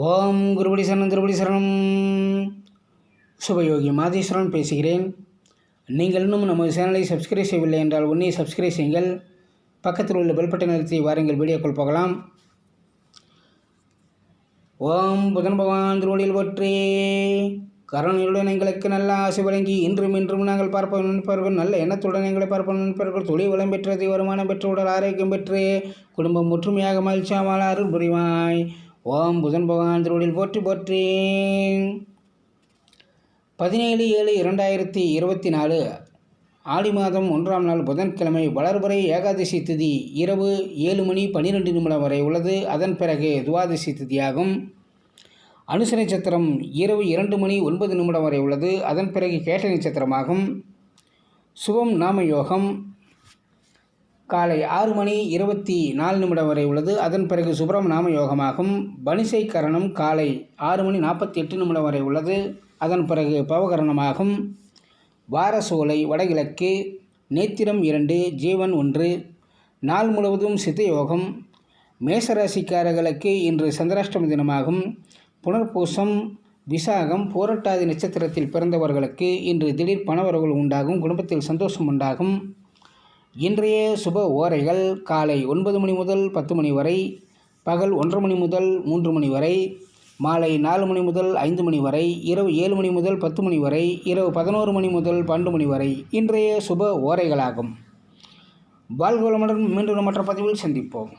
ஓம் குருபடி சரணம் திருபடி சரணம். சுபயோகி மாதேஸ்வரன் பேசுகிறேன். நீங்கள் இன்னும் நமது சேனலை சப்ஸ்கிரைப் செய்யவில்லை என்றால் உடனே சப்ஸ்கிரைப் செய்யுங்கள். பக்கத்தில் உள்ள பெல் பட்டன் அழுத்தி வாருங்கள் வீடியோக்குள் போகலாம். ஓம் புதன் பகவான் திருவடியில் போற்றே. கருணையுடன் எங்களுக்கு நல்ல ஆசை வழங்கி இன்றும் இன்றும் நாங்கள் பார்ப்போம் நினைப்பார்கள் நல்ல எண்ணத்துடன் எங்களை பார்ப்போம் நினைப்பார்கள் தொழில் வளம் பெற்றது வருமானம் பெற்று உடல் ஆரோக்கியம் பெற்று குடும்பம் ஒற்றுமையாக மகிழ்ச்சியாக வாழ அருள் புரிவாய். ஓம் புதன் பகவான் திருவடியில் போற்றி போற்றி. பதினேழு ஏழு இரண்டாயிரத்தி இருபத்தி நாலு ஆடி மாதம் ஒன்றாம் நாள் புதன்கிழமை வளர்பறை ஏகாதசி திதி இரவு ஏழு மணி பன்னிரெண்டு நிமிடம் வரை உள்ளது. அதன் பிறகு துவாதசி திதியாகும். அனுச நட்சத்திரம் இரவு இரண்டு மணி ஒன்பது நிமிடம் வரை உள்ளது. அதன் பிறகு கேட்ட நட்சத்திரமாகும் சுபம் நாம யோகம் காலை ஆறு மணி இருபத்தி நாலு நிமிடம் வரை உள்ளது. அதன் பிறகு சுப்ரம் நாம யோகமாகும் பனிசை கரணம் காலை ஆறு மணி நாற்பத்தி எட்டு நிமிடம் வரை உள்ளது. அதன் பிறகு பவகரணமாகும். வாரசோலை வடகிழக்கு நேத்திரம் இரண்டு ஜீவன் ஒன்று நாள் முழுவதும் சித்த யோகம் மேசராசிக்காரர்களுக்கு இன்று சந்திராஷ்டம தினமாகும். புனர்பூசம் விசாகம் போரட்டாதி நட்சத்திரத்தில் பிறந்தவர்களுக்கு இன்று திடீர் பணவரவுகள் உண்டாகும். குடும்பத்தில் சந்தோஷம் உண்டாகும். இன்றைய சுப ஓரைகள் காலை ஒன்பது மணி முதல் பத்து மணி வரை பகல் ஒன்றரை மணி முதல் மூன்று மணி வரை மாலை நாலு மணி முதல் ஐந்து மணி வரை இரவு ஏழு மணி முதல் பத்து மணி வரை இரவு பதினோரு மணி முதல் பன்னெண்டு மணி வரை இன்றைய சுப ஓரைகளாகும். வாழ்வளமுடன் மீண்டும் மற்ற பதிவில் சந்திப்போம்.